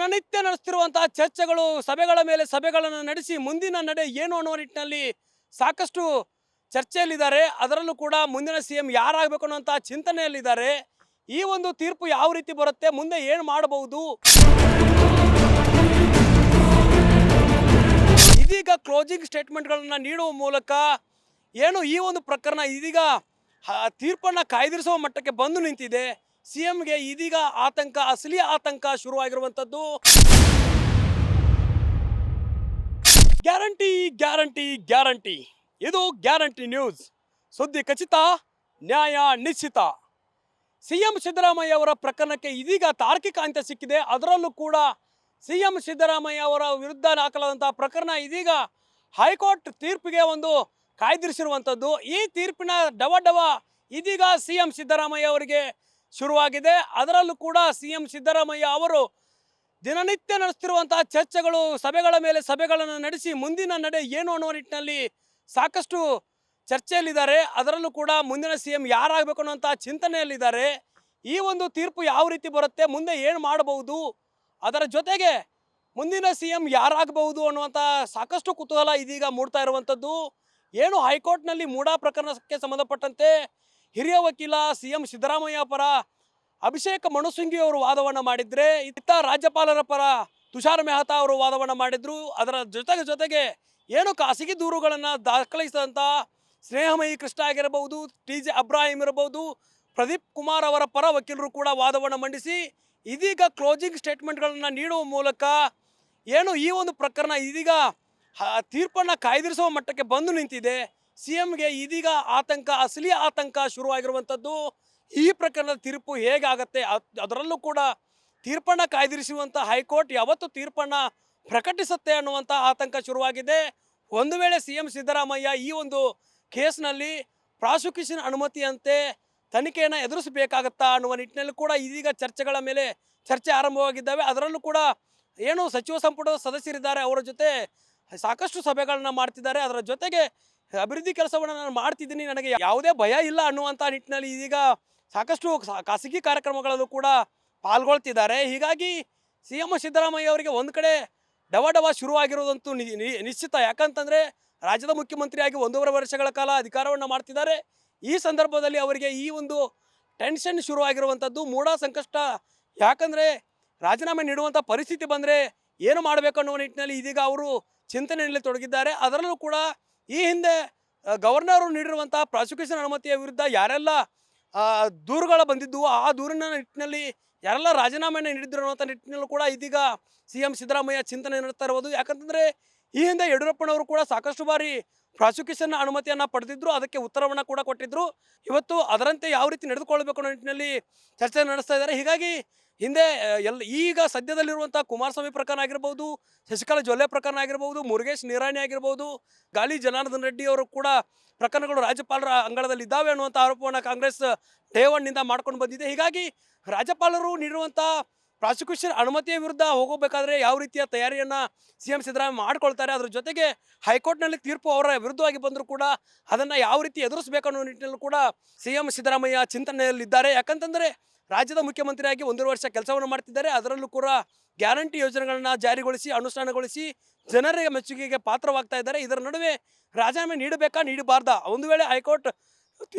ದಿನನಿತ್ಯ ನಡೆಸ್ತಿರುವಂತಹ ಚರ್ಚೆಗಳು, ಸಭೆಗಳ ಮೇಲೆ ಸಭೆಗಳನ್ನು ನಡೆಸಿ ಮುಂದಿನ ನಡೆ ಏನು ಅನ್ನುವ ನಿಟ್ಟಿನಲ್ಲಿ ಸಾಕಷ್ಟು ಚರ್ಚೆಯಲ್ಲಿದ್ದಾರೆ. ಅದರಲ್ಲೂ ಕೂಡ ಮುಂದಿನ ಸಿ ಎಂ ಯಾರಾಗಬೇಕು ಅನ್ನೋಂತಹ ಚಿಂತನೆಯಲ್ಲಿದ್ದಾರೆ. ಈ ಒಂದು ತೀರ್ಪು ಯಾವ ರೀತಿ ಬರುತ್ತೆ, ಮುಂದೆ ಏನು ಮಾಡಬಹುದು? ಇದೀಗ ಕ್ಲೋಸಿಂಗ್ ಸ್ಟೇಟ್ಮೆಂಟ್ಗಳನ್ನು ನೀಡುವ ಮೂಲಕ ಏನು ಈ ಒಂದು ಪ್ರಕರಣ ಇದೀಗ ತೀರ್ಪನ್ನು ತೀರ್ಪನ್ನ ಕಾಯ್ದಿರಿಸುವ ಮಟ್ಟಕ್ಕೆ ಬಂದು ನಿಂತಿದೆ. ಸಿ ಎಂಗೆ ಇದೀಗ ಆತಂಕ, ಅಸಲಿ ಆತಂಕ ಶುರುವಾಗಿರುವಂಥದ್ದು. Guarantee guarantee guarantee. ಇದು ಗ್ಯಾರಂಟಿ ನ್ಯೂಸ್. ಸುದ್ದಿ ಖಚಿತ, ನ್ಯಾಯ ನಿಶ್ಚಿತ. ಸಿಎಂ ಸಿದ್ದರಾಮಯ್ಯ ಅವರ ಪ್ರಕರಣಕ್ಕೆ ಇದೀಗ ತಾರ್ಕಿಕ ಅಂತ್ಯ ಸಿಕ್ಕಿದೆ. ಅದರಲ್ಲೂ ಕೂಡ ಸಿಎಂ ಸಿದ್ದರಾಮಯ್ಯ ಅವರ ವಿರುದ್ಧ ದಾಖಲಾದಂತಹ ಪ್ರಕರಣ ಇದೀಗ ಹೈಕೋರ್ಟ್ ತೀರ್ಪಿಗೆ ಒಂದು ಕಾಯ್ದಿರಿಸಿರುವಂಥದ್ದು. ಈ ತೀರ್ಪಿನ ಡವ ಡವ ಇದೀಗ ಸಿಎಂ ಸಿದ್ದರಾಮಯ್ಯ ಅವರಿಗೆ ಶುರುವಾಗಿದೆ. ಅದರಲ್ಲೂ ಕೂಡ ಸಿಎಂ ಸಿದ್ದರಾಮಯ್ಯ ಅವರು ದಿನನಿತ್ಯ ನಡೆಸ್ತಿರುವಂತಹ ಚರ್ಚೆಗಳು, ಸಭೆಗಳ ಮೇಲೆ ಸಭೆಗಳನ್ನು ನಡೆಸಿ ಮುಂದಿನ ನಡೆ ಏನು ಅನ್ನೋ ನಿಟ್ಟಿನಲ್ಲಿ ಸಾಕಷ್ಟು ಚರ್ಚೆಯಲ್ಲಿದ್ದಾರೆ. ಅದರಲ್ಲೂ ಕೂಡ ಮುಂದಿನ ಸಿ ಎಂ ಯಾರಾಗಬೇಕು ಅನ್ನೋಂಥ ಚಿಂತನೆಯಲ್ಲಿದ್ದಾರೆ. ಈ ಒಂದು ತೀರ್ಪು ಯಾವ ರೀತಿ ಬರುತ್ತೆ, ಮುಂದೆ ಏನು ಮಾಡಬಹುದು, ಅದರ ಜೊತೆಗೆ ಮುಂದಿನ ಸಿ ಎಂ ಯಾರಾಗಬಹುದು ಅನ್ನುವಂಥ ಸಾಕಷ್ಟು ಕುತೂಹಲ ಇದೀಗ ಮೂಡ್ತಾ ಇರುವಂಥದ್ದು. ಏನು ಹೈಕೋರ್ಟ್ನಲ್ಲಿ ಮೂಡಾ ಪ್ರಕರಣಕ್ಕೆ ಸಂಬಂಧಪಟ್ಟಂತೆ ಹಿರಿಯ ವಕೀಲ ಸಿ ಎಂ ಸಿದ್ದರಾಮಯ್ಯ ಪರ ಅಭಿಷೇಕ್ ಮನುಸಿಂಗಿ ಅವರು ವಾದವನ್ನು ಮಾಡಿದ್ರೆ, ಇತ್ತ ರಾಜ್ಯಪಾಲರ ಪರ ತುಷಾರ್ ಮೆಹ್ತಾ ಅವರು ವಾದವನ್ನು ಮಾಡಿದ್ರು. ಅದರ ಜೊತೆಗೆ ಜೊತೆಗೆ ಏನು ಖಾಸಗಿ ದೂರುಗಳನ್ನು ದಾಖಲಿಸಿದಂಥ ಸ್ನೇಹಮಯಿ ಕೃಷ್ಣ ಆಗಿರಬಹುದು ಟಿ ಜೆ ಅಬ್ರಾಹಿಂ ಇರಬಹುದು, ಪ್ರದೀಪ್ ಕುಮಾರ್ ಅವರ ಪರ ವಕೀಲರು ಕೂಡ ವಾದವನ್ನು ಮಂಡಿಸಿ, ಇದೀಗ ಕ್ಲೋಸಿಂಗ್ ಸ್ಟೇಟ್ಮೆಂಟ್ಗಳನ್ನು ನೀಡುವ ಮೂಲಕ ಏನು ಈ ಒಂದು ಪ್ರಕರಣ ಇದೀಗ ತೀರ್ಪನ್ನು ತೀರ್ಪನ್ನ ಕಾಯ್ದಿರಿಸುವ ಮಟ್ಟಕ್ಕೆ ಬಂದು ನಿಂತಿದೆ. ಸಿ ಎಂಗೆ ಇದೀಗ ಆತಂಕ, ಅಸಲಿ ಆತಂಕ ಶುರುವಾಗಿರುವಂಥದ್ದು ಈ ಪ್ರಕರಣದ ತೀರ್ಪು ಹೇಗಾಗತ್ತೆ? ಅದ್- ಅದರಲ್ಲೂ ಕೂಡ ತೀರ್ಪನ್ನ ಕಾಯ್ದಿರಿಸುವಂಥ ಹೈಕೋರ್ಟ್ ಯಾವತ್ತು ತೀರ್ಪನ್ನ ಪ್ರಕಟಿಸುತ್ತೆ ಅನ್ನುವಂಥ ಆತಂಕ ಶುರುವಾಗಿದೆ. ಒಂದು ವೇಳೆ ಸಿ ಎಂ ಸಿದ್ದರಾಮಯ್ಯ ಈ ಒಂದು ಕೇಸ್ನಲ್ಲಿ ಪ್ರಾಸಿಕ್ಯೂಷನ್ ಅನುಮತಿಯಂತೆ ತನಿಖೆಯನ್ನು ಎದುರಿಸಬೇಕಾಗತ್ತಾ ಅನ್ನುವ ನಿಟ್ಟಿನಲ್ಲಿ ಕೂಡ ಇದೀಗ ಚರ್ಚೆಗಳ ಮೇಲೆ ಚರ್ಚೆ ಆರಂಭವಾಗಿದ್ದಾವೆ. ಅದರಲ್ಲೂ ಕೂಡ ಏನು ಸಚಿವ ಸಂಪುಟದ ಸದಸ್ಯರಿದ್ದಾರೆ, ಅವರ ಜೊತೆ ಸಾಕಷ್ಟು ಸಭೆಗಳನ್ನು ಮಾಡ್ತಿದ್ದಾರೆ. ಅದರ ಜೊತೆಗೆ ಅಭಿವೃದ್ಧಿ ಕೆಲಸವನ್ನು ನಾನು ಮಾಡ್ತಿದ್ದೀನಿ, ನನಗೆ ಯಾವುದೇ ಭಯ ಇಲ್ಲ ಅನ್ನುವಂಥ ನಿಟ್ಟಿನಲ್ಲಿ ಇದೀಗ ಸಾಕಷ್ಟು ಖಾಸಗಿ ಕಾರ್ಯಕ್ರಮಗಳಲ್ಲೂ ಕೂಡ ಪಾಲ್ಗೊಳ್ತಿದ್ದಾರೆ. ಹೀಗಾಗಿ ಸಿ ಎಂ ಸಿದ್ದರಾಮಯ್ಯ ಅವರಿಗೆ ಒಂದು ಕಡೆ ಡವ ಡವ ಶುರುವಾಗಿರೋದಂತೂ ನಿಶ್ಚಿತ. ಯಾಕಂತಂದರೆ ರಾಜ್ಯದ ಮುಖ್ಯಮಂತ್ರಿಯಾಗಿ ಒಂದೂವರೆ ವರ್ಷಗಳ ಕಾಲ ಅಧಿಕಾರವನ್ನು ಮಾಡ್ತಿದ್ದಾರೆ. ಈ ಸಂದರ್ಭದಲ್ಲಿ ಅವರಿಗೆ ಈ ಒಂದು ಟೆನ್ಷನ್ ಶುರುವಾಗಿರುವಂಥದ್ದು ಮೂಢ ಸಂಕಷ್ಟ. ಯಾಕಂದರೆ ರಾಜೀನಾಮೆ ನೀಡುವಂಥ ಪರಿಸ್ಥಿತಿ ಬಂದರೆ ಏನು ಮಾಡಬೇಕು ಅನ್ನುವ ನಿಟ್ಟಿನಲ್ಲಿ ಇದೀಗ ಅವರು ಚಿಂತನೆಯಲ್ಲಿ ತೊಡಗಿದ್ದಾರೆ. ಅದರಲ್ಲೂ ಕೂಡ ಈ ಹಿಂದೆ ಗವರ್ನರು ನೀಡಿರುವಂಥ ಪ್ರಾಸಿಕ್ಯೂಷನ್ ಅನುಮತಿಯ ವಿರುದ್ಧ ಯಾರೆಲ್ಲ ದೂರುಗಳು ಬಂದಿದ್ದವು ಆ ದೂರಿನ ನಿಟ್ಟಿನಲ್ಲಿ ಯಾರೆಲ್ಲ ರಾಜೀನಾಮೆಯನ್ನು ನೀಡಿದ್ರು ಅನ್ನುವಂಥ ನಿಟ್ಟಿನಲ್ಲೂ ಕೂಡ ಇದೀಗ ಸಿ ಎಂ ಸಿದ್ದರಾಮಯ್ಯ ಚಿಂತನೆ ನಡೆಸ್ತಾ ಇರ್ಬೋದು ಯಾಕಂತಂದರೆ ಈ ಹಿಂದೆ ಯಡಿಯೂರಪ್ಪನವರು ಕೂಡ ಸಾಕಷ್ಟು ಬಾರಿ ಪ್ರಾಸಿಕ್ಯೂಷನ್ ಅನುಮತಿಯನ್ನು ಪಡೆದಿದ್ರು, ಅದಕ್ಕೆ ಉತ್ತರವನ್ನು ಕೂಡ ಕೊಟ್ಟಿದ್ರು. ಇವತ್ತು ಅದರಂತೆ ಯಾವ ರೀತಿ ನಡೆದುಕೊಳ್ಬೇಕು ಅನ್ನೋ ನಿಟ್ಟಿನಲ್ಲಿ ಚರ್ಚೆ ನಡೆಸ್ತಾ ಇದ್ದಾರೆ. ಹೀಗಾಗಿ ಹಿಂದೆ ಎಲ್ಲ ಈಗ ಸದ್ಯದಲ್ಲಿರುವಂಥ ಕುಮಾರಸ್ವಾಮಿ ಪ್ರಕರಣ ಆಗಿರ್ಬೋದು, ಶಶಿಕಲಾ ಜೊಲ್ಲೆ ಪ್ರಕರಣ ಆಗಿರ್ಬೋದು, ಮುರುಗೇಶ್ ನಿರಾಣಿ ಆಗಿರ್ಬೋದು, ಗಾಲಿ ಜನಾರ್ದನ್ ರೆಡ್ಡಿ ಅವರು ಕೂಡ ಪ್ರಕರಣಗಳು ರಾಜ್ಯಪಾಲರ ಅಂಗಳದಲ್ಲಿ ಇದ್ದಾವೆ ಅನ್ನುವಂಥ ಆರೋಪವನ್ನು ಕಾಂಗ್ರೆಸ್ ಡೇ ಮಾಡ್ಕೊಂಡು ಬಂದಿದೆ. ಹೀಗಾಗಿ ರಾಜ್ಯಪಾಲರು ನೀಡುವಂಥ ಪ್ರಾಸಿಕ್ಯೂಷನ್ ಅನುಮತಿಯ ವಿರುದ್ಧ ಹೋಗಬೇಕಾದ್ರೆ ಯಾವ ರೀತಿಯ ತಯಾರಿಯನ್ನು ಸಿ ಎಂ ಸಿದ್ದರಾಮಯ್ಯ ಮಾಡ್ಕೊಳ್ತಾರೆ, ಅದ್ರ ಜೊತೆಗೆ ಹೈಕೋರ್ಟ್ನಲ್ಲಿ ತೀರ್ಪು ಅವರ ವಿರುದ್ಧವಾಗಿ ಬಂದರೂ ಕೂಡ ಅದನ್ನು ಯಾವ ರೀತಿ ಎದುರಿಸಬೇಕು ಅನ್ನೋ ನಿಟ್ಟಿನಲ್ಲೂ ಕೂಡ ಸಿ ಎಂ ಸಿದ್ದರಾಮಯ್ಯ ಚಿಂತನೆಯಲ್ಲಿದ್ದಾರೆ. ಯಾಕಂತಂದರೆ ರಾಜ್ಯದ ಮುಖ್ಯಮಂತ್ರಿಯಾಗಿ ಒಂದೂವರೆ ವರ್ಷ ಕೆಲಸವನ್ನು ಮಾಡ್ತಿದ್ದಾರೆ. ಅದರಲ್ಲೂ ಕೂಡ ಗ್ಯಾರಂಟಿ ಯೋಜನೆಗಳನ್ನು ಜಾರಿಗೊಳಿಸಿ, ಅನುಷ್ಠಾನಗೊಳಿಸಿ ಜನರಿಗೆ ಮೆಚ್ಚುಗೆಗೆ ಪಾತ್ರವಾಗ್ತಾ ಇದ್ದಾರೆ. ಇದರ ನಡುವೆ ರಾಜೀನಾಮೆ ನೀಡಬೇಕಾ, ನೀಡಬಾರ್ದ? ಒಂದು ವೇಳೆ ಹೈಕೋರ್ಟ್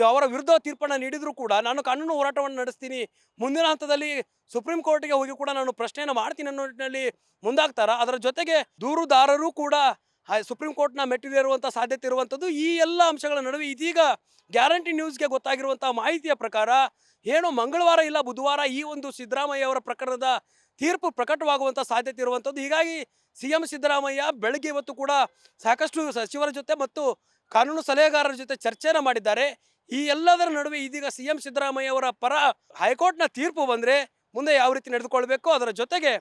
ಅವರ ವಿರುದ್ಧ ತೀರ್ಪನ್ನು ನೀಡಿದರೂ ಕೂಡ ನಾನು ಕಾನೂನು ಹೋರಾಟವನ್ನು ನಡೆಸ್ತೀನಿ. ಮುಂದಿನ ಹಂತದಲ್ಲಿ ಸುಪ್ರೀಂ ಕೋರ್ಟ್ಗೆ ಹೋಗಿ ಕೂಡ ನಾನು ಪ್ರಶ್ನೆಯನ್ನು ಮಾಡ್ತೀನಿ ಅನ್ನೋ ನಿಟ್ಟಿನಲ್ಲಿ ಮುಂದಾಗ್ತಾರ? ಅದರ ಜೊತೆಗೆ ದೂರುದಾರರು ಕೂಡ ಸುಪ್ರೀಂ ಕೋರ್ಟ್ನ ಮೆಟ್ಟಿಲೇರುವಂಥ ಸಾಧ್ಯತೆ ಇರುವಂಥದ್ದು ಈ ಎಲ್ಲ ಅಂಶಗಳ ನಡುವೆ ಇದೀಗ ಗ್ಯಾರಂಟಿ ನ್ಯೂಸ್ಗೆ ಗೊತ್ತಾಗಿರುವಂಥ ಮಾಹಿತಿಯ ಪ್ರಕಾರ ಏನು ಮಂಗಳವಾರ ಇಲ್ಲ ಬುಧವಾರ ಈ ಒಂದು ಸಿದ್ದರಾಮಯ್ಯ ಅವರ ಪ್ರಕರಣದ ತೀರ್ಪು ಪ್ರಕಟವಾಗುವಂಥ ಸಾಧ್ಯತೆ ಇರುವಂಥದ್ದು ಹೀಗಾಗಿ ಸಿ ಎಂ ಸಿದ್ದರಾಮಯ್ಯ ಬೆಳಗ್ಗೆ ಇವತ್ತು ಕೂಡ ಸಾಕಷ್ಟು ಸಚಿವರ ಜೊತೆ ಮತ್ತು ಕಾನೂನು ಸಲಹೆಗಾರರ ಜೊತೆ ಚರ್ಚೆಯನ್ನು ಮಾಡಿದ್ದಾರೆ. ಈ ಎಲ್ಲದರ ನಡುವೆ ಇದೀಗ ಸಿ ಎಂ ಸಿದ್ದರಾಮಯ್ಯ ಅವರ ಪರ ಹೈಕೋರ್ಟ್ನ ತೀರ್ಪು ಬಂದರೆ ಮುಂದೆ ಯಾವ ರೀತಿ ನಡೆದುಕೊಳ್ಬೇಕು, ಅದರ ಜೊತೆಗೆ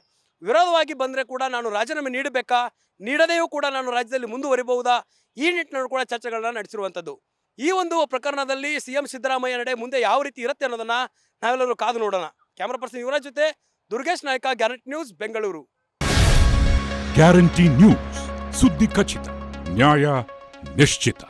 ವಿರೋಧವಾಗಿ ಬಂದರೆ ಕೂಡ ನಾನು ರಾಜೀನಾಮೆ ನೀಡಬೇಕಾ? ನೀಡದೆಯೂ ಕೂಡ ನಾನು ರಾಜ್ಯದಲ್ಲಿ ಮುಂದುವರಿಬಹುದಾ? ಈ ನಿಟ್ಟಿನಲ್ಲಿ ಕೂಡ ಚರ್ಚೆಗಳನ್ನು ನಡೆಸಿರುವಂಥದ್ದು ಈ ಒಂದು ಪ್ರಕರಣದಲ್ಲಿ ಸಿ ಎಂ ಸಿದ್ದರಾಮಯ್ಯ ನಡೆ ಮುಂದೆ ಯಾವ ರೀತಿ ಇರುತ್ತೆ ಅನ್ನೋದನ್ನು ನಾವೆಲ್ಲರೂ ಕಾದು ನೋಡೋಣ. ಕ್ಯಾಮ್ರಾ ಪರ್ಸನ್ ಇವರ ಜೊತೆ Durgesh Nayak, guarantee news, Bengaluru. Guarantee news, ಸುದ್ದಿ ಖಚಿತ, ನ್ಯಾಯ ನಿಶ್ಚಿತ.